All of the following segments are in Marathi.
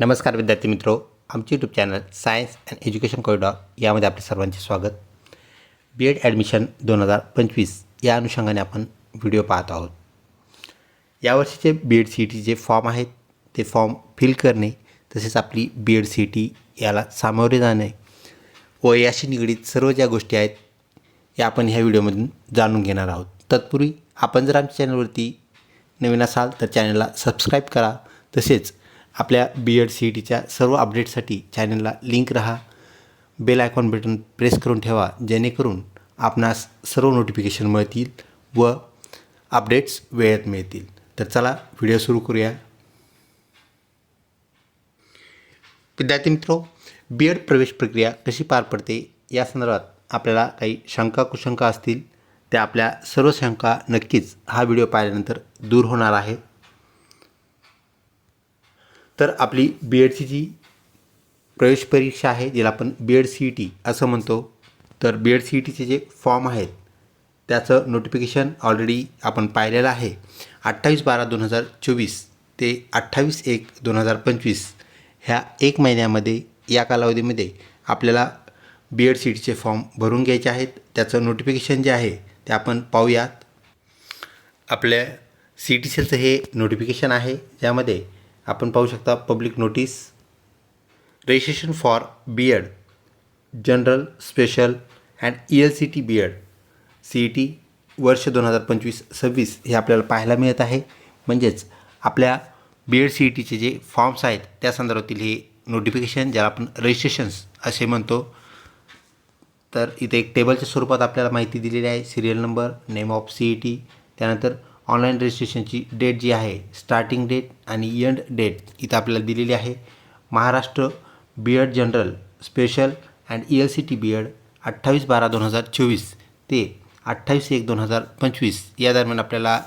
नमस्कार विद्यार्थी मित्रो. आमचे YouTube channel science and education corridor यामध्ये आपले सर्वांचे स्वागत. बी एड ॲडमिशन दोन हजार पंचवीस या अनुषंगाने आपण व्हिडिओ पाहत आहोत. यावर्षीचे B Ed C E T जे फॉर्म आहेत ते फॉर्म फिल करणे तसेच आपली B Ed C E T याला सामोरे जाणे व याशी निगडीत सर्व ज्या गोष्टी आहेत या आपण ह्या व्हिडिओमधून जाणून घेणार आहोत. तत्पूर्वी आपण जर आमच्या चॅनलवरती नवीन असाल तर चॅनलला सबस्क्राईब करा. तसेच आपल्या बी एड सी ई टीच्या सर्व अपडेटसाठी चॅनलला लिंक राहा. बेल आयकॉन बटन प्रेस करून ठेवा जेणेकरून आपणास सर्व नोटिफिकेशन मिळतील व अपडेट्स वेळेत मिळतील. तर चला व्हिडिओ सुरू करूया. विद्यार्थी मित्रो बी एड प्रवेश प्रक्रिया कशी पार पडते? या संदर्भात आपल्याला काही शंका कुशंका असतील त्या आपल्या सर्व शंका नक्कीच हा व्हिडिओ पाहिल्यानंतर दूर होणार आहे तर आपली बी एडची जी प्रवेश परीक्षा आहे ज्याला आपण B Ed C E T असं म्हणतो. तर बी एड सी ई टीचे जे फॉर्म आहेत त्याचं नोटिफिकेशन ऑलरेडी आपण पाहिलेलं आहे. अठ्ठावीस बारा दोन हजार चोवीस ते अठ्ठावीस एक दोन हजार पंचवीस ह्या एक महिन्यामध्ये या कालावधीमध्ये आपल्याला बी एड सी टीचे फॉर्म भरून घ्यायचे आहेत. त्याचं नोटिफिकेशन जे आहे ते आपण पाहूयात. आपल्या सी टी सीचं हे नोटिफिकेशन आहे ज्यामध्ये आपण पाहू शकता public notice registration for B Ed general special and E L C T B Ed C E T वर्ष दोन हजार पंचवीस सव्वीस हे आपल्याला पाहायला मिळत आहे. म्हणजेच आपल्या बी एड सी ई टीचे जे फॉर्म्स आहेत त्या संदर्भातील हे नोटिफिकेशन ज्याला आपण रजिस्ट्रेशन्स असे म्हणतो. तर इथे एक टेबलच्या स्वरूपात आपल्याला माहिती दिलेली आहे. Serial number name of C E T त्यानंतर ऑनलाईन रजिस्ट्रेशनची डेट जी आहे स्टार्टिंग डेट आणि एंड डेट इथं आपल्याला दिलेली आहे. Maharashtra B Ed general special and E L C T B Ed अठ्ठावीस बारा दोन हजार चोवीस ते अठ्ठावीस एक दोन हजार पंचवीस या दरम्यान आपल्याला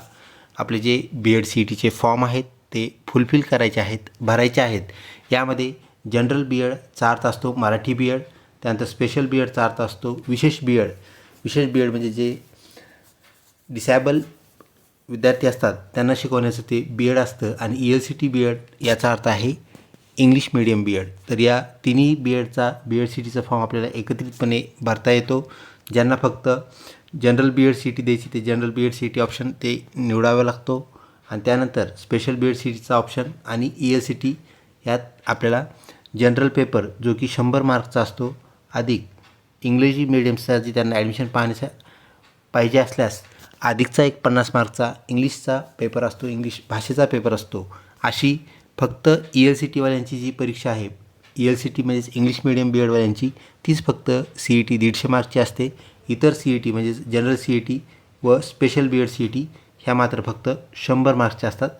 आपले जे बी एड सी ई टीचे फॉर्म आहेत ते फुलफिल करायचे आहेत भरायचे आहेत. यामध्ये जनरल बी एडचा तास असतो मराठी बी एड त्यानंतर स्पेशल बी एडचा तास असतो विशेष बी एड विशेष बी एड म्हणजे जे डिसॅबल विद्यार्थी असतात त्यांना शिकवण्याचं ते बी एड असतं आणि E L C T B Ed याचा अर्थ आहे इंग्लिश मिडियम बी एड तर या तिन्ही बी एडचा बी एड सी टीचा फॉर्म आपल्याला एकत्रितपणे भरता येतो. ज्यांना फक्त general B Ed C T द्यायची ते general B Ed C T option ते निवडावा लागतो. आणि त्यानंतर स्पेशल बी एड सी टीचा ऑप्शन आणि ई एल सी टी यात आपल्याला जनरल पेपर जो की शंभर मार्कचा असतो अधिक इंग्रजी मिडियमचा जी त्यांना ॲडमिशन पाहण्याचा पाहिजे असल्यास अधिकचा एक पन्नास मार्कचा इंग्लिशचा पेपर असतो इंग्लिश भाषेचा पेपर असतो. अशी फक्त ई एल सी टीवाल्यांची जी परीक्षा आहे ई एल सी टी म्हणजेच इंग्लिश मिडियम बी एडवाल्यांची तीच फक्त सी ई टी दीडशे मार्कची असते. इतर सी ई टी म्हणजेच जनरल सी ई टी व special B Ed C E T ह्या मात्र फक्त शंभर मार्क्सच्या असतात.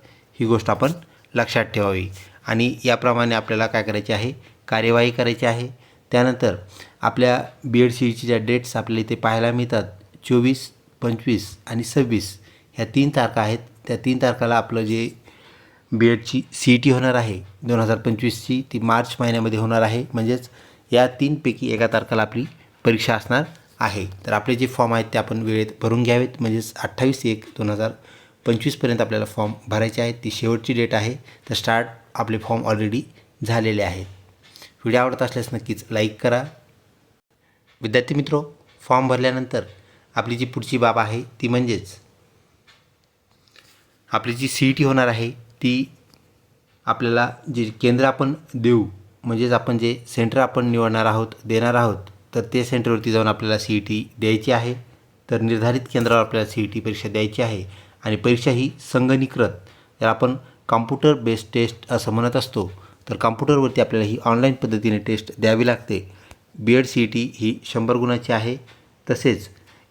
ही गोष्ट आपण लक्षात ठेवावी. आणि याप्रमाणे आपल्याला काय करायचे आहे? कार्यवाही करायची आहे. त्यानंतर आपल्या बी एड सी ईची ज्या डेट्स आपल्याला इथे पाहायला मिळतात. चोवीस पंचवीस आणि सव्वीस ह्या तीन तारखा आहेत. त्या तीन तारखाला आपलं जे बी एडची सी ई टी होणार आहे दोन हजार पंचवीसची ती मार्च महिन्यामध्ये होणार आहे. म्हणजेच या तीनपैकी एका तारखेला आपली परीक्षा असणार आहे. तर आपले जे फॉर्म आहेत ते आपण वेळेत भरून घ्यावेत. म्हणजेच अठ्ठावीस एक दोन हजार पंचवीसपर्यंत आपल्याला फॉर्म भरायचे आहेत. ती शेवटची डेट आहे. तर स्टार्ट आपले फॉर्म ऑलरेडी झालेले आहेत. व्हिडिओ आवडत असल्यास नक्कीच लाईक करा. विद्यार्थी मित्रो फॉर्म भरल्यानंतर आपली जी पुढची बाब आहे ती म्हणजेच आपली जी सी ई टी होणार आहे ती आपल्याला जे केंद्र आपण देऊ म्हणजेच आपण जे सेंटर आपण निवडणार आहोत देणार आहोत तर ते सेंटरवरती जाऊन आपल्याला सी ई टी द्यायची आहे. तर निर्धारित केंद्रावर आपल्याला सी ई टी परीक्षा द्यायची आहे आणि परीक्षा ही संगणीकृत तर आपण कॉम्प्युटर बेस्ड टेस्ट असं म्हणत असतो तर कॉम्प्युटरवरती आपल्याला ही ऑनलाईन पद्धतीने टेस्ट द्यावी लागते. B Ed C E T ही शंभर गुणाची आहे. तसेच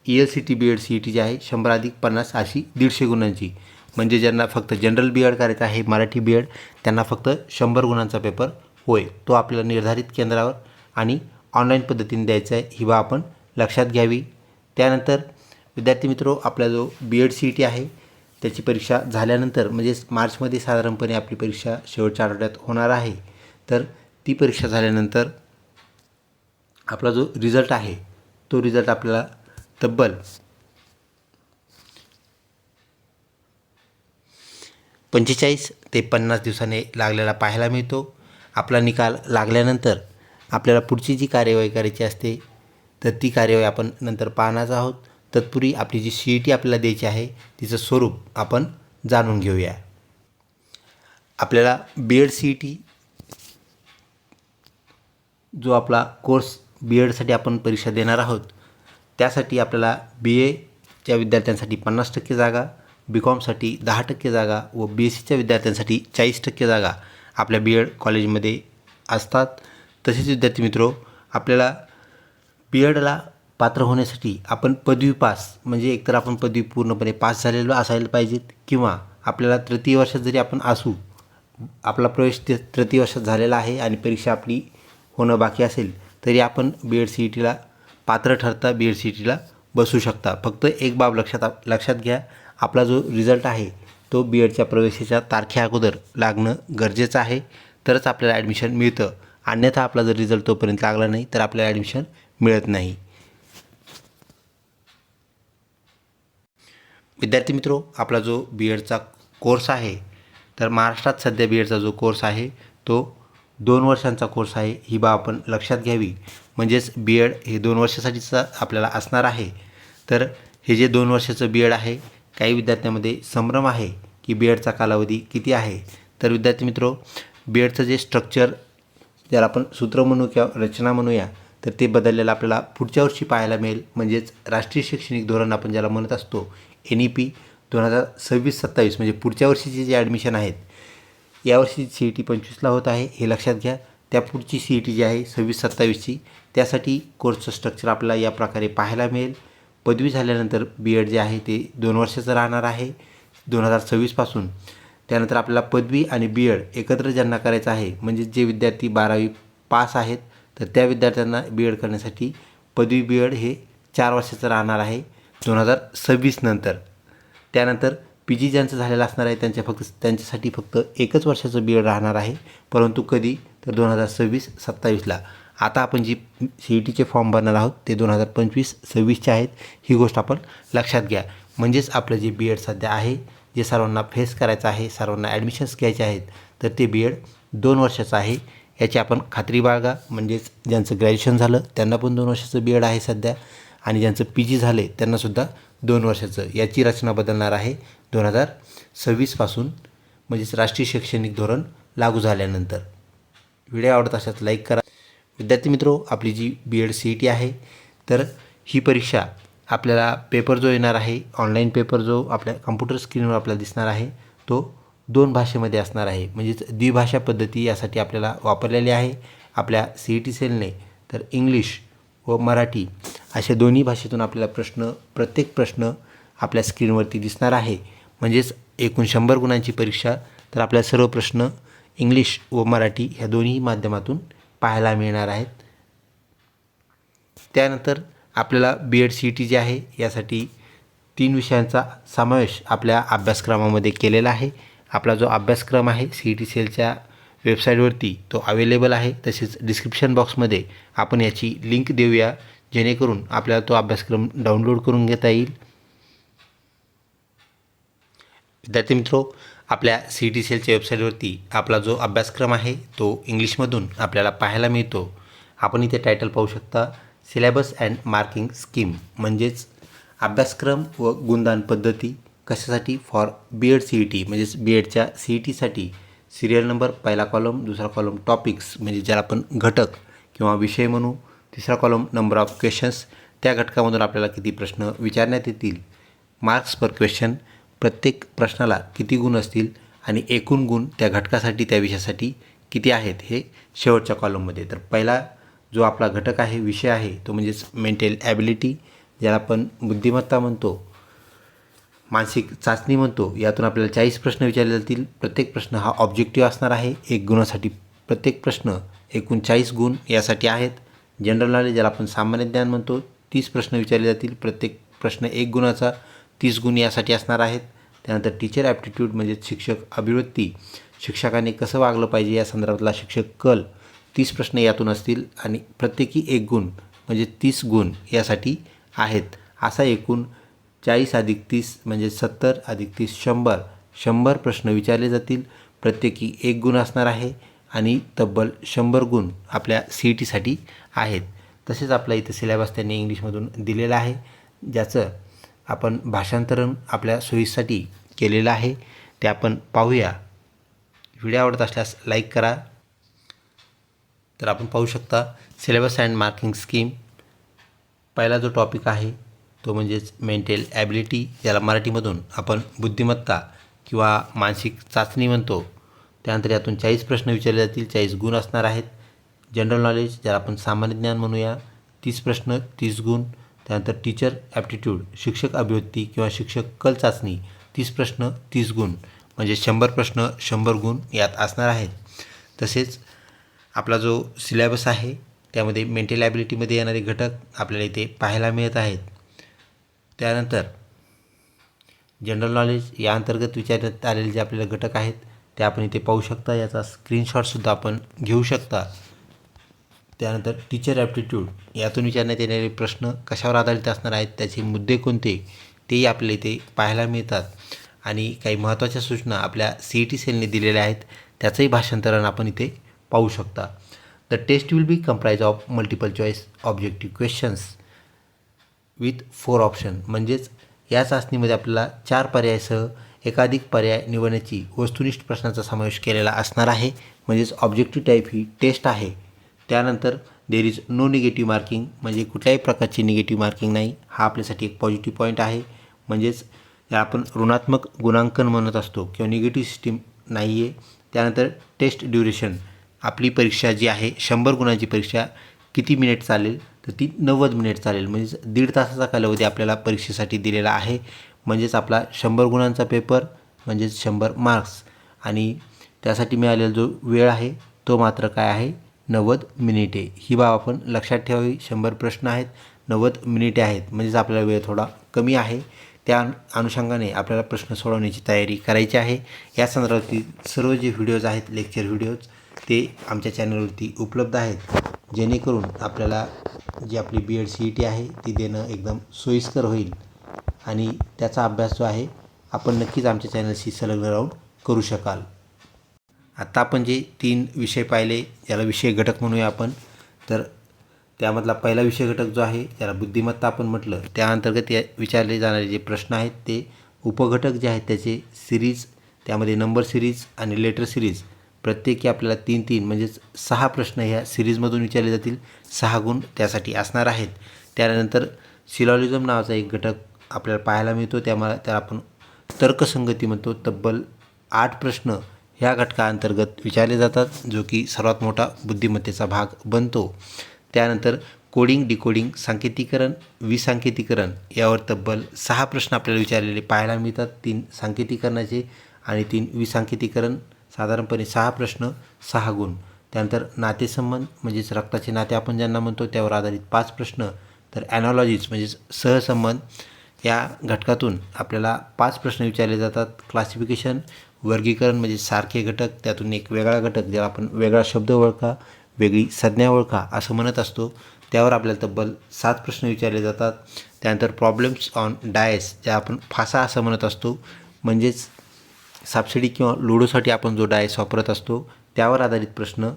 E L C T B Ed C E T जी आहे शंभर अधिक पन्नास अशी दीडशे गुणांची. म्हणजे ज्यांना फक्त जनरल बी एड करायचं आहे मराठी बी एड त्यांना फक्त शंभर गुणांचा पेपर होय. तो आपल्याला निर्धारित केंद्रावर आणि ऑनलाईन पद्धतीने द्यायचा आहे ही बा आपण लक्षात घ्यावी. त्यानंतर विद्यार्थी मित्रो आपला जो B Ed C E T आहे त्याची परीक्षा झाल्यानंतर म्हणजेच मार्चमध्ये साधारणपणे आपली परीक्षा शेवटच्या आठवड्यात होणार आहे. तर ती परीक्षा झाल्यानंतर आपला जो रिझल्ट आहे तो रिझल्ट आपल्याला तब्बल। पंचेचाळीस ते पन्नास दिवसाने लागलेला पाहायला मिळतो. आपला निकाल लागल्यानंतर आपल्याला पुढची जी कार्यवाही करायची असते तर ती कार्यवाही आपण नंतर पाहणार आहोत. तत्पूर्वी आपली जी सी ई टी आपल्याला द्यायची आहे तिचं स्वरूप आपण जाणून घेऊया. आपल्याला B Ed C E T जो आपला कोर्स बी एडसाठी आपण परीक्षा देणार आहोत त्यासाठी आपल्याला बी एच्या विद्यार्थ्यांसाठी पन्नास टक्के जागा बी कॉमसाठी दहा टक्के जागा व बी एस सीच्या विद्यार्थ्यांसाठी चाळीस टक्के जागा आपल्या बी एड कॉलेजमध्ये असतात. तसेच विद्यार्थी मित्रो आपल्याला बी एडला पात्र होण्यासाठी आपण पदवी पास म्हणजे एकतर आपण पदवी पूर्णपणे पास झालेलो असायला पाहिजेत किंवा आपल्याला तृतीय वर्षात जरी आपण असू आपला प्रवेश ते तृतीय वर्षात झालेला आहे आणि परीक्षा आपली होणं बाकी असेल तरी आपण बी एड सी ई टीला पात्र ठरता बी एड सी टीला बसू शकता. फक्त एक बाब लक्षात आप- लक्षात घ्या. आपला जो रिझल्ट आहे तो बी एडच्या प्रवेशाच्या तारखे अगोदर लागणं गरजेचं आहे. तरच आपल्याला ॲडमिशन मिळतं. अन्यथा आपला जर रिझल्ट तोपर्यंत लागला नाही तर आपल्याला ॲडमिशन मिळत नाही. विद्यार्थी मित्रो आपला जो बी एडचा कोर्स आहे तर महाराष्ट्रात सध्या बी एडचा जो कोर्स आहे तो दोन वर्षांचा कोर्स आहे. ही बाब आपण लक्षात घ्यावी. म्हणजेच बी एड हे दोन वर्षासाठीचं आपल्याला असणार आहे. तर हे जे दोन वर्षाचं बी एड आहे काही विद्यार्थ्यांमध्ये संभ्रम आहे की बी एडचा कालावधी किती आहे? तर विद्यार्थी मित्रो बी एडचं जे स्ट्रक्चर ज्याला आपण सूत्र म्हणू किंवा रचना म्हणूया तर ते बदललेलं आपल्याला पुढच्या वर्षी पाहायला मिळेल. म्हणजेच राष्ट्रीय शैक्षणिक धोरण आपण ज्याला म्हणत असतो एन ई पी दोन हजार सव्वीस सत्तावीस म्हणजे पुढच्या वर्षीचे जे ॲडमिशन आहेत यावर्षी सी ई टी पंचवीसला होत आहे. हे लक्षात घ्या. त्या पुढची सी ई टी जी आहे सव्वीस सत्तावीसची त्यासाठी कोर्सचं स्ट्रक्चर आपल्याला या प्रकारे पाहायला मिळेल. पदवी झाल्यानंतर बी एड जे आहे ते दोन वर्षाचं राहणार आहे दोन हजार सव्वीसपासून त्यानंतर आपल्याला पदवी आणि बी एड एकत्र ज्यांना करायचं आहे म्हणजे जे विद्यार्थी बारावी पास आहेत तर त्या विद्यार्थ्यांना बी एड करण्यासाठी पदवी बी एड हे चार वर्षाचं राहणार आहे दोन हजार सव्वीस नंतर. त्यानंतर पी जी ज्यांचं झालेलं असणार आहे त्यांच्या फक्त त्यांच्यासाठी फक्त एकच वर्षाचं बी एड राहणार आहे परंतु कधी तर दोन हजार सव्वीस सत्तावीसला. आता आपण जी सी ई टीचे फॉर्म भरणार आहोत ते दोन हजार पंचवीस सव्वीसचे आहेत. ही गोष्ट आपण लक्षात घ्या. म्हणजेच आपलं जे बी एड सध्या आहे जे सर्वांना फेस करायचं आहे सर्वांना ॲडमिशन्स घ्यायचे आहेत तर ते बी एड दोन वर्षाचं आहे. याची आपण खात्री बाळगा. म्हणजेच ज्यांचं ग्रॅज्युएशन झालं त्यांना पण दोन वर्षाचं बी एड आहे सध्या. आणि ज्यांचं पी जी झाले त्यांनासुद्धा दोन वर्षाचं. याची रचना बदलणार आहे दोन हजार सव्वीसपासून. म्हणजेच राष्ट्रीय शैक्षणिक धोरण लागू झाल्यानंतर. व्हिडिओ आवडत असल्यास लाईक करा. विद्यार्थी मित्रो आपली जी B Ed C E T आहे तर ही परीक्षा आपल्याला पेपर जो येणार आहे ऑनलाईन पेपर जो आपल्या कम्प्युटर स्क्रीनवर आपल्याला दिसणार आहे तो दोन भाषेमध्ये असणार आहे. म्हणजेच द्विभाषा पद्धती यासाठी आपल्याला वापरलेली आहे. आपल्या सी ई टी सेलने तर इंग्लिश व मराठी अशा दोन्ही भाषेतून आपल्याला प्रश्न प्रत्येक प्रश्न आपल्या स्क्रीनवरती दिसणार आहे. म्हणजेच एकूण शंभर गुणांची परीक्षा तर आपल्या सर्व प्रश्न इंग्लिश व मराठी ह्या दोन्ही माध्यमातून पाहायला मिळणार आहेत. त्यानंतर आपल्याला B Ed C E T जी आहे यासाठी तीन विषयांचा समावेश आपल्या अभ्यासक्रमामध्ये केलेला आहे. आपला जो अभ्यासक्रम आहे सी ई टी सेलच्या वेबसाईटवरती तो अवेलेबल आहे. तसेच डिस्क्रिप्शन बॉक्समध्ये आपण याची लिंक देऊया जेणेकरून आपल्याला तो अभ्यासक्रम डाउनलोड करून घेता येईल. विद्यार्थी मित्रो आपल्या सी टी सी एलच्या वेबसाईटवरती आपला जो अभ्यासक्रम आहे तो इंग्लिशमधून आपल्याला पाहायला मिळतो. आपण इथे टायटल पाहू शकता सिलेबस अँड मार्किंग स्कीम म्हणजेच अभ्यासक्रम व गुणदान पद्धती कशासाठी? For B Ed C E T म्हणजेच बी एडच्या सी ई टीसाठी सिरियल नंबर पहिला कॉलम दुसरा कॉलम टॉपिक्स म्हणजे ज्याला आपण घटक किंवा विषय म्हणू तिसरा कॉलम नंबर ऑफ क्वेश्चन्स त्या घटकामधून आपल्याला किती प्रश्न विचारण्यात येतील? मार्क्स पर क्वेश्चन प्रत्येक प्रश्नाला किती गुण असतील आणि एकूण गुण त्या घटकासाठी त्या विषयासाठी किती आहेत हे शेवटच्या कॉलममध्ये तर पहिला जो आपला घटक आहे विषय आहे तो म्हणजेच मेंटल ॲबिलिटी ज्याला आपण बुद्धिमत्ता म्हणतो मानसिक चाचणी म्हणतो यातून आपल्याला चाळीस प्रश्न विचारले जातील. प्रत्येक प्रश्न हा ऑब्जेक्टिव्ह असणार आहे. एक गुणासाठी प्रत्येक प्रश्न एकूण चाळीस गुण यासाठी आहेत. जनरल नॉलेज ज्याला आपण सामान्य ज्ञान म्हणतो तीस प्रश्न विचारले जातील. प्रत्येक प्रश्न एक गुणाचा. तीस गुण यासाठी असणार आहेत. त्यानंतर टीचर ॲप्टिट्यूड म्हणजे शिक्षक अभिवृत्ती शिक्षकाने कसं वागलं पाहिजे या संदर्भातला शिक्षक कल तीस प्रश्न यातून असतील आणि प्रत्येकी एक गुण म्हणजे तीस गुण यासाठी आहेत. असा एकूण चाळीस अधिक तीस म्हणजे सत्तर अधिक तीस शंभर. शंभर प्रश्न विचारले जातील. प्रत्येकी एक गुण असणार आहे आणि तब्बल शंभर गुण आपल्या सी ई टीसाठी आहेत. तसेच आपला इथं सिलेबस त्यांनी इंग्लिशमधून दिलेला आहे. ज्याचं आपण भाषांतरण आपल्या सोयीसाठी केलेलं आहे. ते आपण पाहूया. व्हिडिओ आवडत असल्यास लाईक करा. तर आपण पाहू शकता सिलेबस अँड मार्किंग स्कीम पहिला जो टॉपिक आहे तो म्हणजेच मेंटल ॲबिलिटी ज्याला मराठीमधून आपण बुद्धिमत्ता किंवा मानसिक चाचणी म्हणतो. त्यानंतर यातून चाळीस प्रश्न विचारले जातील. चाळीस गुण असणार आहेत. जनरल नॉलेज ज्याला आपण सामान्य ज्ञान म्हणूया. तीस प्रश्न तीस गुण. त्यानंतर टीचर ॲप्टिट्यूड शिक्षक अभिव्यक्ती किंवा शिक्षक कल चाचणी तीस प्रश्न तीस गुण म्हणजे शंभर प्रश्न शंभर गुण यात असणार आहेत. तसेच आपला जो सिलेबस आहे त्यामध्ये मेंटल ॲबिलिटीमध्ये येणारे घटक आपल्याला इथे पाहायला मिळत आहेत. त्यानंतर जनरल नॉलेज या अंतर्गत विचारण्यात आलेले जे आपल्याला घटक आहेत ते आपण इथे पाहू शकता. याचा स्क्रीनशॉटसुद्धा आपण घेऊ शकता. त्यानंतर टीचर ॲप्टिट्यूड यातून विचारण्यात येणारे प्रश्न कशावर आधारित असणार आहेत त्याचे मुद्दे कोणते तेही आपल्या इथे पाहायला मिळतात. आणि काही महत्त्वाच्या सूचना आपल्या सी ई टी सेलने दिलेल्या आहेत त्याचंही भाषांतरण आपण इथे पाहू शकता. The test will be comprised of multiple choice objective questions with four option म्हणजेच या चाचणीमध्ये आपल्याला चार पर्यायासह एकाधिक पर्याय निवडण्याची वस्तुनिष्ठ प्रश्नाचा समावेश केलेला असणार आहे. म्हणजेच ऑब्जेक्टिव्ह टाईप ही टेस्ट आहे. त्यानंतर there is no negative marking म्हणजे कुठल्याही प्रकारची निगेटिव्ह मार्किंग नाही. हा आपल्यासाठी एक पॉझिटिव्ह पॉईंट आहे. म्हणजेच याला आपण ऋणात्मक गुणांकन म्हणत असतो किंवा निगेटिव्ह सिस्टीम नाही आहे त्यानंतर टेस्ट ड्युरेशन आपली परीक्षा जी आहे शंभर गुणांची परीक्षा किती मिनिट चालेल? तर ती नव्वद मिनिट चालेल. म्हणजेच दीड तासाचा कालावधी आपल्याला परीक्षेसाठी दिलेला आहे. म्हणजेच आपला शंभर गुणांचा पेपर म्हणजेच शंभर मार्क्स आणि त्यासाठी मिळालेला जो वेळ आहे तो मात्र काय आहे? नव्वद मिनिटे. ही बाब आपण लक्षात ठेवावी. शंभर प्रश्न आहेत. नव्वद मिनिटे आहेत. म्हणजेच आपल्याला वेळ थोडा कमी आहे. त्या अनुषंगाने आपल्याला प्रश्न सोडवण्याची तयारी करायची आहे. या संदर्भातील सर्व जे व्हिडिओज आहेत लेक्चर व्हिडिओज ते आमच्या चॅनलवरती उपलब्ध आहेत. जेणेकरून आपल्याला जी आपली B Ed C E T आहे ती देणं एकदम सोयीस्कर होईल. आणि त्याचा अभ्यास जो आहे आपण नक्कीच आमच्या चॅनलशी संलग्न राहून करू शकाल. आत्ता आपण जे तीन विषय पाहिले ज्याला विषय घटक म्हणूया आपण तर त्यामधला पहिला विषय घटक जो आहे त्याला बुद्धिमत्ता आपण म्हटलं. त्या अंतर्गत या विचारले जाणारे जे प्रश्न आहेत ते उपघटक जे आहेत त्याचे सिरीज त्यामध्ये नंबर सिरीज आणि लेटर सिरीज प्रत्येकी आपल्याला तीन तीन म्हणजेच सहा प्रश्न ह्या सिरीजमधून विचारले जातील. सहा गुण त्यासाठी असणार आहेत. त्यानंतर सिलॉलिझम नावाचा एक घटक आपल्याला पाहायला मिळतो. त्यामुळे त्याला आपण तर्कसंगती म्हणतो. तब्बल आठ प्रश्न ह्या घटकाअंतर्गत विचारले जातात जो की सर्वात मोठा बुद्धिमत्तेचा भाग बनतो. त्यानंतर कोडिंग डिकोडिंग सांकेतिकरण विसांकेतिकरण यावर तब्बल सहा प्रश्न आपल्याला विचारलेले पाहायला मिळतात. तीन सांकेतिकरणाचे आणि तीन विसांकेतिकरण. साधारणपणे सहा प्रश्न सहा गुण. त्यानंतर नातेसंबंध म्हणजेच रक्ताचे नाते आपण ज्यांना म्हणतो त्यावर आधारित पाच प्रश्न. तर ॲनॉलॉजीज म्हणजेच सहसंबंध या घटकातून आपल्याला पाच प्रश्न विचारले जातात. क्लासिफिकेशन वर्गीकरण म्हणजे सारखे घटक त्यातून एक वेगळा घटक ज्याला आपण वेगळा शब्द ओळखा वेगळी संज्ञा ओळखा असं म्हणत असतो. त्यावर आपल्याला तब्बल सात प्रश्न विचारले जातात. त्यानंतर प्रॉब्लेम्स ऑन डायस ज्या आपण फासा असं म्हणत असतो. म्हणजेच सापशिडी किंवा लुडोसाठी आपण जो डायस वापरत असतो त्यावर आधारित प्रश्न.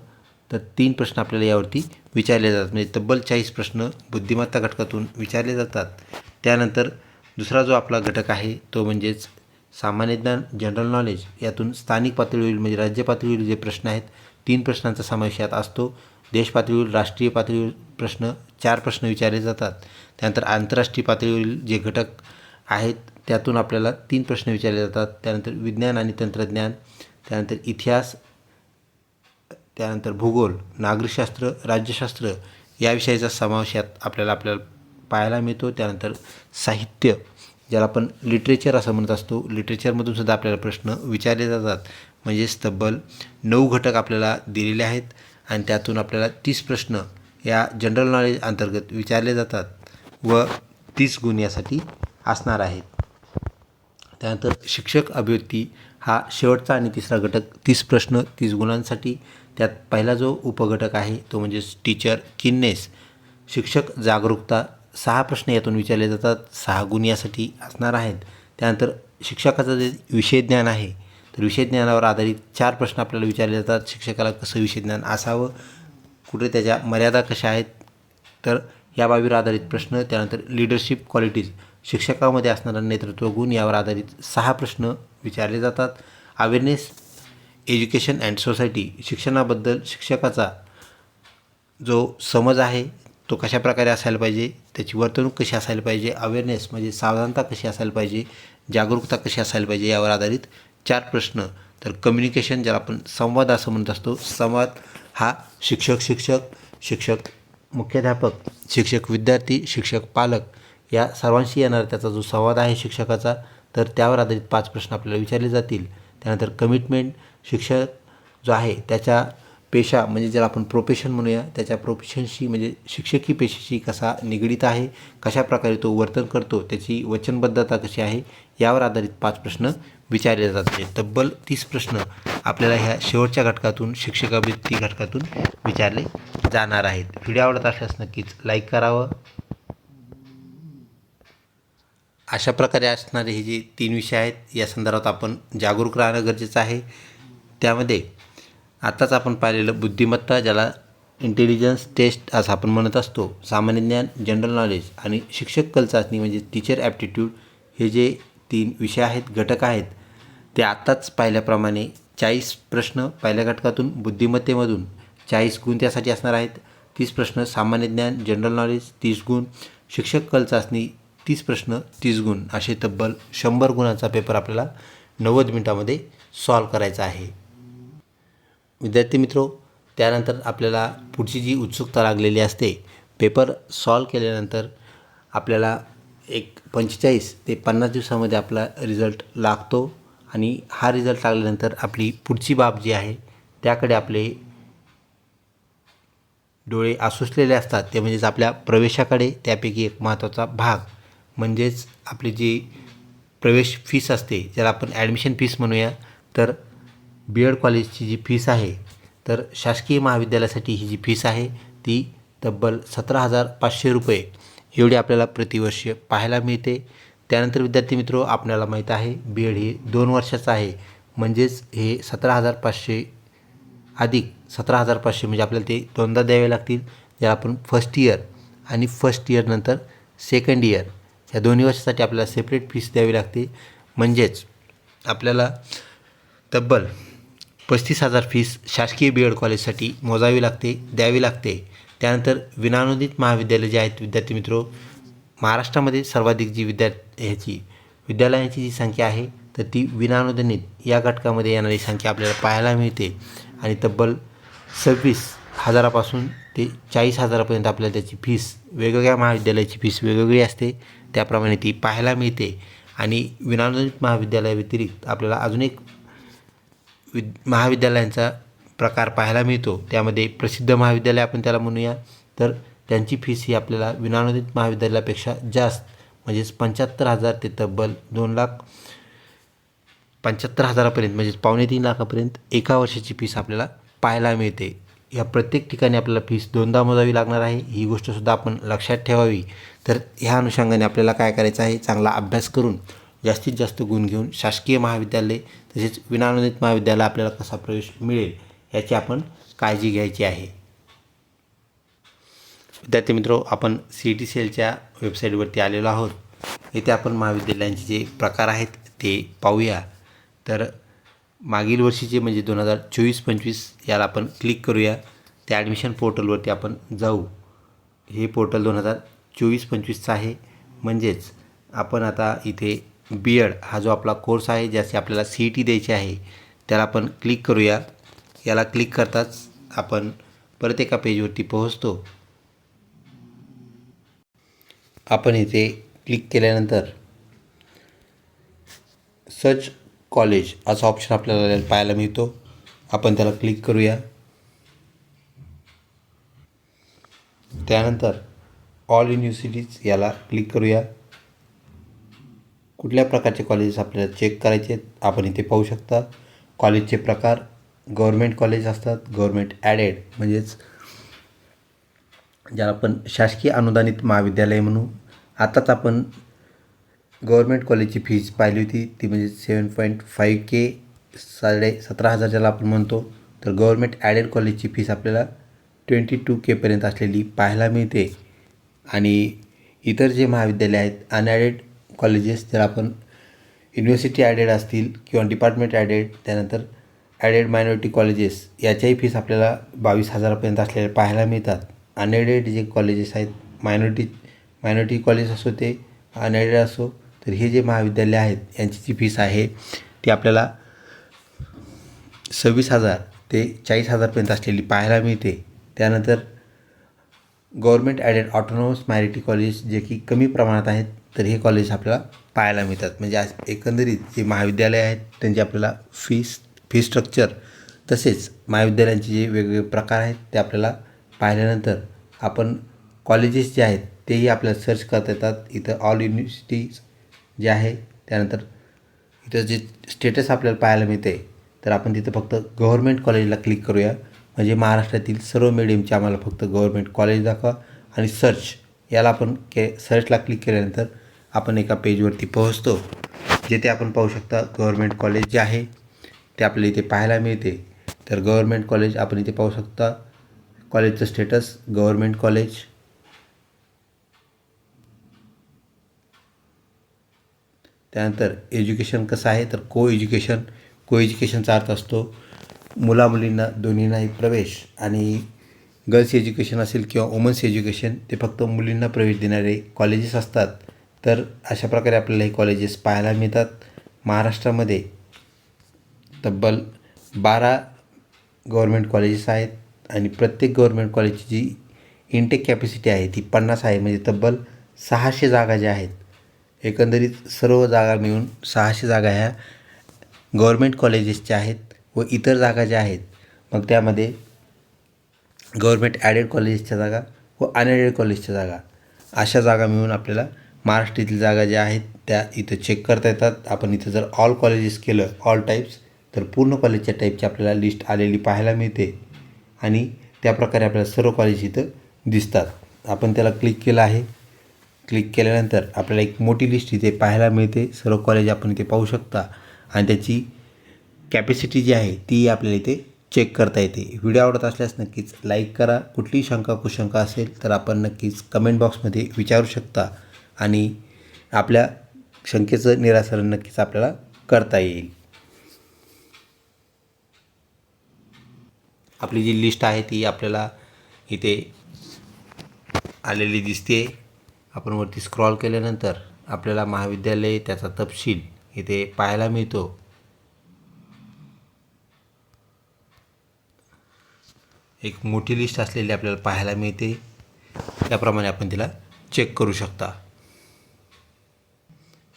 तर तीन प्रश्न आपल्याला यावरती विचारले जातात. म्हणजे तब्बल चाळीस प्रश्न बुद्धिमत्ता घटकातून विचारले जातात. त्यानंतर दुसरा जो आपला घटक आहे तो म्हणजेच सामान्य ज्ञान जनरल नॉलेज यातून स्थानिक पातळीवरील म्हणजे राज्य पातळीवरील जे प्रश्न आहेत तीन प्रश्नांचा समावेश यात असतो. देश पातळीवरील राष्ट्रीय पातळीवर प्रश्न चार प्रश्न विचारले जातात. त्यानंतर आंतरराष्ट्रीय पातळीवरील जे घटक आहेत त्यातून आपल्याला तीन प्रश्न विचारले जातात. त्यानंतर विज्ञान आणि तंत्रज्ञान त्यानंतर इतिहास त्यानंतर भूगोल नागरिकशास्त्र राज्यशास्त्र या विषयाचा समावेश यात आपल्याला आपल्याला पाहायला मिळतो. त्यानंतर साहित्य ज्याला आपण लिटरेचर असं म्हणत असतो. लिटरेचरमधून सुद्धा आपल्याला प्रश्न विचारले जातात. म्हणजेच तब्बल नऊ घटक आपल्याला दिलेले आहेत आणि त्यातून आपल्याला तीस प्रश्न या जनरल नॉलेज अंतर्गत विचारले जातात व तीस गुण यासाठी असणार आहेत. त्यानंतर शिक्षक अभिव्यक्ती हा शेवटचा आणि तिसरा घटक तीस प्रश्न तीस गुणांसाठी. त्यात पहिला जो उपघटक आहे तो म्हणजेच टीचर किन्नेस शिक्षक जागरूकता सहा प्रश्न यातून विचारले जातात. सहा गुण यासाठी असणार आहेत. त्यानंतर शिक्षकाचं जे विषय ज्ञान आहे तर विषय ज्ञानावर आधारित चार प्रश्न आपल्याला विचारले जातात. शिक्षकाला कसं विषय ज्ञान असावं? कुठे त्याच्या मर्यादा कशा आहेत? तर या बाबीवर आधारित प्रश्न त्यानंतर लिडरशिप क्वालिटीज शिक्षकामध्ये असणारा नेतृत्व गुण यावर आधारित सहा प्रश्न विचारले जातात. अवेअरनेस एज्युकेशन अँड सोसायटी शिक्षणाबद्दल शिक्षकाचा जो समज आहे तो कशा प्रकारे असायला पाहिजे त्याची वर्तणूक कशी असायला पाहिजे अवेअरनेस म्हणजे सावधानता कशी असायला पाहिजे जागरूकता कशी असायला पाहिजे यावर आधारित चार प्रश्न. तर कम्युनिकेशन ज्याला आपण संवाद असं म्हणत असतो संवाद हा शिक्षक शिक्षक शिक्षक मुख्याध्यापक शिक्षक विद्यार्थी शिक्षक पालक या सर्वांशी येणारा त्याचा जो संवाद आहे शिक्षकाचा तर त्यावर आधारित पाच प्रश्न आपल्याला विचारले जातील. त्यानंतर कमिटमेंट शिक्षक जो आहे त्याच्या पेशा म्हणजे ज्याला आपण प्रोफेशन म्हणूया त्याच्या प्रोफेशनशी म्हणजे शिक्षकी पेशेशी कसा निगडीत आहे कशा प्रकारे तो वर्तन करतो त्याची वचनबद्धता कशी आहे यावर आधारित पाच प्रश्न विचारले जातात. तब्बल तीस प्रश्न आपल्याला ह्या शेवटच्या घटकातून शिक्षकावृत्ती घटकातून विचारले जाणार आहेत. व्हिडिओ आवडत असल्यास नक्कीच लाईक करावं. अशा प्रकारे असणारे हे जे तीन विषय आहेत या संदर्भात आपण जागरूक राहणं गरजेचं आहे. त्यामध्ये आत्ताच आपण पाहिलेलं बुद्धिमत्ता ज्याला इंटेलिजन्स टेस्ट असं आपण म्हणत असतो सामान्य ज्ञान जनरल नॉलेज आणि शिक्षक कल चाचणी म्हणजे टीचर ॲप्टिट्यूड हे जे तीन विषय आहेत घटक आहेत ते आत्ताच पाहिल्याप्रमाणे चाळीस प्रश्न पहिल्या घटकातून बुद्धिमत्तेमधून चाळीस गुण त्यासाठी असणार आहेत. तीस प्रश्न सामान्य ज्ञान जनरल नॉलेज तीस गुण शिक्षक कल चाचणी तीस प्रश्न तीस गुण असे तब्बल शंभर गुणांचा पेपर आपल्याला नव्वद मिनटामध्ये सॉल्व करायचा आहे. विद्यार्थी मित्रो त्यानंतर आपल्याला पुढची जी उत्सुकता लागलेली असते पेपर सॉल्व केल्यानंतर आपल्याला एक पंचेचाळीस ते पन्नास दिवसामध्ये आपला रिझल्ट लागतो आणि हा रिझल्ट लागल्यानंतर आपली पुढची बाब जी आहे त्याकडे आपले डोळे आसुसलेले असतात. ते म्हणजेच आपल्या प्रवेशाकडे त्यापैकी एक महत्त्वाचा भाग. म्हणजेच आपली जी प्रवेश फीस असते ज्याला आपण ॲडमिशन फीस म्हणूया तर बी एड कॉलेजची जी फीस आहे तर शासकीय महाविद्यालयासाठी ही जी फीस आहे ती तब्बल सतरा हजार पाचशे रुपये एवढी आपल्याला प्रतिवर्ष पाहायला मिळते. त्यानंतर विद्यार्थी मित्रो आपल्याला माहीत आहे बी एड हे दोन वर्षाचं आहे. म्हणजेच हे सतरा हजार पाचशे अधिक सतरा हजार पाचशे म्हणजे आपल्याला ते दोनदा द्यावे लागतील ज्याला आपण फर्स्ट इयर आणि फर्स्ट इयरनंतर सेकंड इयर या दोन्ही वर्षासाठी आपल्याला सेपरेट फीस द्यावी लागते. म्हणजेच आपल्याला तब्बल पस्तीस हजार फीस शासकीय बी एड कॉलेजसाठी मोजावी लागते द्यावी लागते. त्यानंतर विनानुदित महाविद्यालय जे आहेत विद्यार्थी मित्रो महाराष्ट्रामध्ये सर्वाधिक जी विद्या ह्याची विद्यालयांची जी संख्या आहे तर ती विनानुदानित या घटकामध्ये येणारी संख्या आपल्याला पाहायला मिळते. आणि तब्बल सव्वीस हजारापासून ते चाळीस हजारापर्यंत आपल्याला त्याची फीस वेगवेगळ्या महाविद्यालयाची फीस वेगवेगळी असते त्याप्रमाणे ती पाहायला मिळते. आणि विनानुदानित महाविद्यालयाव्यतिरिक्त आपल्याला अजून एक विद महाविद्यालयांचा प्रकार पाहायला मिळतो. त्यामध्ये प्रसिद्ध महाविद्यालय आपण त्याला म्हणूया. तर त्यांची फीस ही आपल्याला विनानुदित महाविद्यालयापेक्षा जास्त म्हणजेच पंच्याहत्तर हजार ते तब्बल दोन लाख पंच्याहत्तर हजारापर्यंत म्हणजेच पावणे तीन लाखापर्यंत एका वर्षाची फीस आपल्याला पाहायला मिळते. या प्रत्येक ठिकाणी आपल्याला फीस दोनदा मोजावी लागणार आहे ही गोष्टसुद्धा आपण लक्षात ठेवावी. तर ह्या अनुषंगाने आपल्याला काय करायचं आहे? चांगला अभ्यास करून जास्तीत जास्त गुण घेऊन शासकीय महाविद्यालय तसेच विनानुदित महाविद्यालय आपल्याला कसा प्रवेश मिळेल याची आपण काळजी घ्यायची आहे. विद्यार्थी मित्रो आपण सी टी सी एलच्या वेबसाईटवरती आलेलो आहोत. येथे आपण महाविद्यालयांचे जे प्रकार आहेत ते पाहूया. तर मागील वर्षीचे म्हणजे दोन हजार चोवीस पंचवीस याला आपण क्लिक करूया. त्या ॲडमिशन पोर्टलवरती आपण जाऊ. हे पोर्टल दोन हजार चोवीस पंचवीसचं आहे. म्हणजेच आपण आता इथे बी एड हा जो आपला कोर्स आहे ज्यासाठी आपल्याला सी ई टी द्यायची आहे त्याला आपण क्लिक करूया. याला क्लिक करताच आपण परत एका पेजवरती पोहोचतो. आपण इथे क्लिक केल्यानंतर सर्च कॉलेज असा ऑप्शन आपल्याला पाहायला मिळतो. आपण त्याला क्लिक करूया. त्यानंतर ऑल युनिव्हर्सिटीज याला क्लिक करूया. कुठल्या प्रकारचे कॉलेजेस आपल्याला चेक करायचे आहेत आपण इथे पाहू शकता. कॉलेजचे प्रकार गव्हर्मेंट कॉलेज असतात गव्हर्मेंट ॲडेड म्हणजेच ज्याला आपण शासकीय अनुदानित महाविद्यालय म्हणू. आताच आपण गव्हर्मेंट कॉलेजची फीज पाहिली होती ती म्हणजे सेवन पॉईंट फाईव्ह के साडे सतरा हजार ज्याला आपण म्हणतो. तर गव्हर्मेंट ॲडेड कॉलेजची फीस आपल्याला ट्वेंटी टू केपर्यंत असलेली पाहायला मिळते. आणि इतर जे महाविद्यालय आहेत अनॲडेड कॉलेजेस जर आपण युनिव्हर्सिटी ॲडेड असतील किंवा डिपार्टमेंट ॲडेड त्यानंतर ॲडेड मायनॉरिटी कॉलेजेस याच्याही फीस आपल्याला बावीस हजारापर्यंत असलेल्या पाहायला मिळतात. अनएडेड जे कॉलेजेस आहेत मायनॉरिटी मायनॉरिटी कॉलेज असो ते अनएडेड असो तर हे जे महाविद्यालय आहेत यांची जी फीस आहे ती आपल्याला सव्वीस हजार ते चाळीस हजारपर्यंत असलेली पाहायला मिळते. त्यानंतर government aided autonomous minority college जे की कमी प्रमाणात आहेत तर हे कॉलेज आपल्याला पाहायला मिळतात. म्हणजे आज एकंदरीत जे महाविद्यालय आहेत त्यांचे आपल्याला फीस फी स्ट्रक्चर तसेच महाविद्यालयांचे जे वेगवेगळे प्रकार आहेत ते आपल्याला पाहिल्यानंतर आपण कॉलेजेस जे आहेत तेही आपल्याला सर्च करता येतात. इथं ऑल युनिव्हर्सिटीज जे आहे त्यानंतर इथं जे स्टेटस आपल्याला पाहायला मिळते तर आपण तिथं फक्त गव्हर्मेंट कॉलेजला क्लिक करूया. म्हणजे महाराष्ट्रातील सर्व मिडियमचे आम्हाला फक्त गव्हर्मेंट कॉलेज दाखवा आणि सर्च याला आपण के सर्चला क्लिक केल्यानंतर आपण एका पेजवरती पोहोचतो जेथे आपण पाहू शकता गव्हर्मेंट कॉलेज जे आहे ते आपल्याला इथे पाहायला मिळते. तर गव्हर्मेंट कॉलेज आपण इथे पाहू शकता कॉलेजचं स्टेटस गव्हर्मेंट कॉलेज. त्यानंतर एज्युकेशन कसं आहे तर को एज्युकेशन को एज्युकेशनचा अर्थ असतो मुलामुलींना दोन्हींना दोन्हींनाही प्रवेश. आणि गर्ल्स एज्युकेशन असेल किंवा वुमन्स एज्युकेशन ते फक्त मुलींना प्रवेश देणारे कॉलेजेस असतात. तर अशा प्रकारे आपल्याला हे कॉलेजेस पाहायला मिळतात. महाराष्ट्रामध्ये तब्बल बारा गव्हर्मेंट कॉलेजेस आहेत आणि प्रत्येक गव्हर्मेंट कॉलेजची जी इनटेक कॅपॅसिटी आहे ती पन्नास आहे. म्हणजे तब्बल सहाशे जागा ज्या आहेत एकंदरीत सर्व जागा मिळून सहाशे जागा ह्या गव्हर्मेंट कॉलेजेसच्या आहेत व इतर जागा ज्या आहेत मग त्यामध्ये गव्हर्मेंट ॲडेड कॉलेजेसच्या जागा व अनएडेड कॉलेजच्या जागा अशा जागा मिळून आपल्याला महाराष्ट्रातील जागा ज्या आहेत त्या इथं चेक करता येतात. आपण इथं जर ऑल कॉलेजेस केलं ऑल टाईप्स तर पूर्ण कॉलेजच्या टाईपची आपल्याला लिस्ट आलेली पाहायला मिळते. आणि त्याप्रकारे आपल्याला सर्व कॉलेज इथं दिसतात. आपण त्याला क्लिक केलं आहे. क्लिक केल्यानंतर आपल्याला एक मोठी लिस्ट इथे पाहायला मिळते. सर्व कॉलेज आपण इथे पाहू शकता. आणि त्याची कॅपॅसिटी जी आहे ती आपल्याला इथे चेक करता येते. व्हिडिओ आवडत असल्यास नक्कीच लाईक करा. कुठलीही शंका कुशंका असेल तर आपण नक्कीच कमेंट बॉक्समध्ये विचारू शकता. आणि आपल्या शंकेचं निरासरण नक्कीच आपल्याला करता येईल. आपली जी लिस्ट आहे ती आपल्याला इथे आलेली दिसते. आपण वरती स्क्रॉल केल्यानंतर आपल्याला महाविद्यालय त्याचा तपशील इथे पाहायला मिळतो. एक मोठी लिस्ट असलेली आपल्याला पाहायला मिळते. त्याप्रमाणे आपण तिला चेक करू शकता.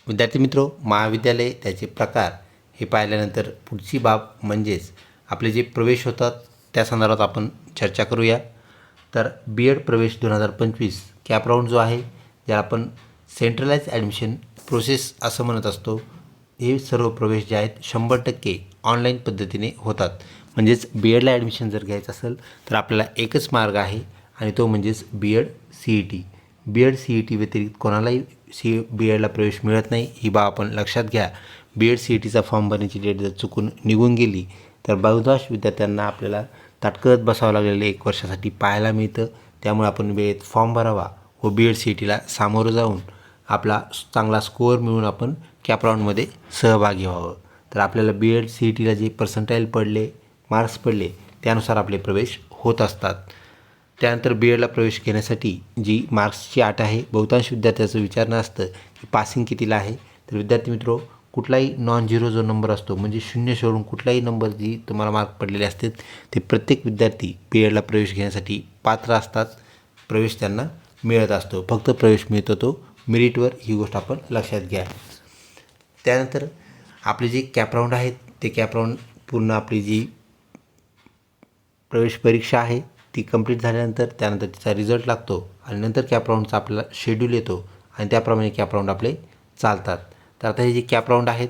विद्यार्थी मित्रो महाविद्यालय त्याचे प्रकार हे पाहिल्यानंतर पुढची बाब म्हणजेच आपले जे प्रवेश होतात त्या संदर्भात आपण चर्चा करूया. तर बी एड प्रवेश दोन हजार पंचवीस कॅप राऊंड जो आहे ज्याला आपण सेंट्रलाइज ॲडमिशन प्रोसेस असं म्हणत असतो हे सर्व प्रवेश जे आहेत शंभर टक्के ऑनलाईन पद्धतीने होतात. म्हणजेच बी एडला ॲडमिशन जर घ्यायचं असेल तर आपल्याला एकच मार्ग आहे आणि तो म्हणजेच B Ed C E T B Ed C E T व्यतिरिक्त कोणालाही सी बी एडला प्रवेश मिळत नाही ही बाब आपण लक्षात घ्या. बी एड सी ई टीचा फॉर्म भरण्याची डेट जर चुकून निघून गेली तर बहुतांश विद्यार्थ्यांना आपल्याला ताटकळत बसावं लागलेलं एक वर्षासाठी पाहायला मिळतं. त्यामुळे आपण वेळेत फॉर्म भरावा व बी एड सी ई टीला सामोरं जाऊन आपला चांगला स्कोअर मिळून आपण कॅप राऊंडमध्ये सहभागी व्हावं. तर आपल्याला बी एड सी ई टीला जे पर्सेंटाईल पडले मार्क्स पडले त्यानुसार आपले प्रवेश होत असतात. त्यानंतर बी एडला प्रवेश घेण्यासाठी जी मार्क्सची आट आहे बहुतांश विद्यार्थ्याचं विचारणं असतं की पासिंग कितीला आहे. तर विद्यार्थी मित्रो कुठलाही नॉन झिरो जो नंबर असतो म्हणजे शून्य सोडून कुठलाही नंबर जी तुम्हाला मार्क पडलेले असतात ते प्रत्येक विद्यार्थी बी एडला प्रवेश घेण्यासाठी पात्र असतात. प्रवेश त्यांना मिळत असतो. फक्त प्रवेश मिळतो तो मेरिटवर ही गोष्ट आपण लक्षात घ्या. त्यानंतर आपले जे कॅप राऊंड आहेत ते कॅप राऊंड पूर्ण आपली जी प्रवेश परीक्षा आहे ती कंप्लीट झाल्यानंतर त्यानंतर तिचा रिझल्ट लागतो आणि नंतर कॅप राऊंडचा आपल्याला शेड्यूल येतो आणि त्याप्रमाणे कॅप राऊंड आपले चालतात. तर आता हे जे कॅप राऊंड आहेत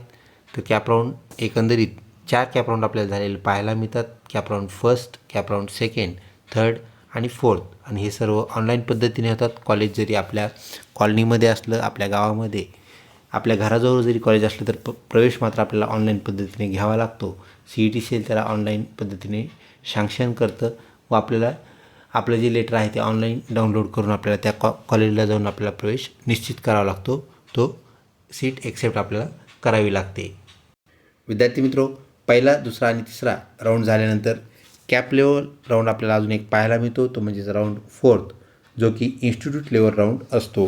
तर कॅप राऊंड एकंदरीत चार कॅप राऊंड आपल्याला झालेले पाहायला मिळतात. CAP round first CAP round second third आणि फोर्थ आणि हे सर्व ऑनलाईन पद्धतीने होतात. कॉलेज जरी आपल्या कॉलनीमध्ये असलं आपल्या गावामध्ये आपल्या घराजवळ जरी कॉलेज असलं तर प प्रवेश मात्र आपल्याला ऑनलाईन पद्धतीने घ्यावा लागतो. C E T C L त्याला ऑनलाईन पद्धतीने शांक्शन करतं. व आपल्याला आपलं जे लेटर आहे ते ऑनलाईन डाउनलोड करून आपल्याला त्या कॉ कॉलेजला जाऊन आपल्याला प्रवेश निश्चित करावा लागतो. तो सीट एक्सेप्ट आपल्याला करावी लागते. विद्यार्थी मित्रो पहिला दुसरा आणि तिसरा राऊंड झाल्यानंतर कॅप लेवल राऊंड आपल्याला अजून एक पाहायला मिळतो. तो म्हणजेच राऊंड फोर्थ जो की इन्स्टिट्यूट लेवल राऊंड असतो.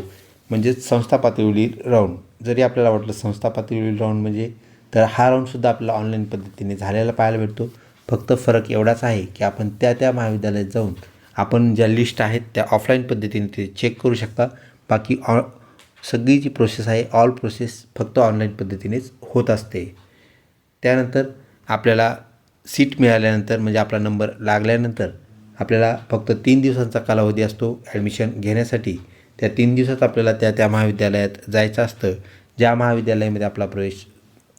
म्हणजेच संस्था पातळीवरील राऊंड जरी आपल्याला वाटलं संस्था पातळीवरील राऊंड म्हणजे तर हा राऊंडसुद्धा आपल्याला ऑनलाईन पद्धतीने झालेला पाहायला भेटतो. फक्त फरक एवढाच आहे की आपण त्या त्या महाविद्यालयात जाऊन आपण ज्या लिस्ट आहेत त्या ऑफलाईन पद्धतीने ते चेक करू शकता. बाकी ऑ सगळी जी प्रोसेस आहे ऑल प्रोसेस फक्त ऑनलाईन पद्धतीनेच होत असते. त्यानंतर आपल्याला सीट मिळाल्यानंतर म्हणजे आपला नंबर लागल्यानंतर आपल्याला फक्त तीन दिवसांचा कालावधी असतो ॲडमिशन घेण्यासाठी. त्या तीन दिवसात आपल्याला त्या त्या महाविद्यालयात जायचं असतं. ज्या महाविद्यालयामध्ये आपला प्रवेश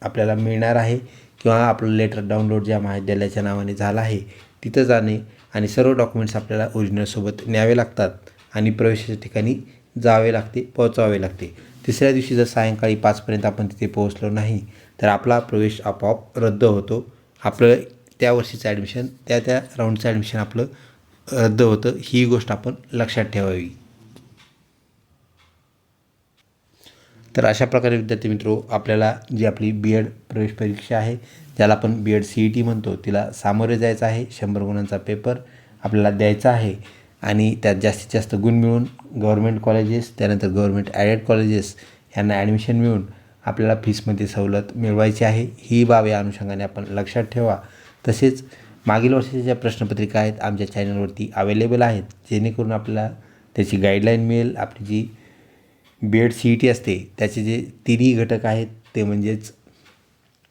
आपल्याला मिळणार आहे किंवा आपलं लेटर डाउनलोड ज्या महाविद्यालयाच्या नावाने झालं आहे तिथं जाणे आणि सर्व डॉक्युमेंट्स आपल्याला ओरिजिनलसोबत न्यावे लागतात आणि प्रवेशाच्या ठिकाणी जावे लागते पोहोचावे लागते. तिसऱ्या दिवशी जर सायंकाळी पाचपर्यंत आपण तिथे पोहोचलो नाही तर आपला प्रवेश आपोआप रद्द होतो. आपलं त्या वर्षीचं ॲडमिशन त्या त्या राऊंडचं ॲडमिशन आपलं रद्द होतं. ही गोष्ट आपण लक्षात ठेवावी. तर अशा प्रकारे विद्यार्थी मित्रो आपल्याला जी आपली बी एड प्रवेश परीक्षा आहे ज्याला आपण B Ed C E T म्हणतो तिला सामोरे जायचं आहे. शंभर गुणांचा पेपर आपल्याला द्यायचा आहे. आणि त्यात जास्तीत जास्त गुण मिळून गव्हर्मेंट कॉलेजेस त्यानंतर गव्हर्मेंट ॲडेड कॉलेजेस यांना ॲडमिशन मिळून आपल्याला फीसमध्ये सवलत मिळवायची आहे. ही बाब या अनुषंगाने आपण लक्षात ठेवा. तसेच मागील वर्षाच्या ज्या प्रश्नपत्रिका आहेत आमच्या चॅनलवरती अवेलेबल आहेत. जेणेकरून आपल्याला त्याची गाईडलाईन मिळेल. आपली जी B Ed C E T असते. त्याचे जे तिन्ही घटक आहेत ते म्हणजेच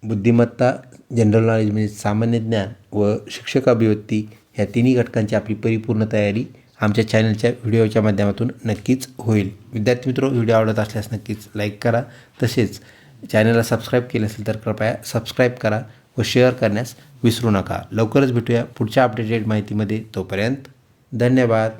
बुद्धिमत्ता जनरल नॉलेज म्हणजे सामान्य ज्ञान व शिक्षक अभिव्यक्ती ह्या तिन्ही घटकांची आपली परिपूर्ण तयारी आमच्या चॅनलच्या व्हिडिओच्या माध्यमातून नक्कीच होईल. विद्यार्थी मित्र व्हिडिओ आवडत असल्यास नक्कीच लाईक करा. तसेच चॅनलला सबस्क्राईब केलं असेल तर कृपया सबस्क्राईब करा व शेअर करण्यास विसरू नका. लवकरच भेटूया पुढच्या अपडेटेड माहितीमध्ये. तोपर्यंत धन्यवाद.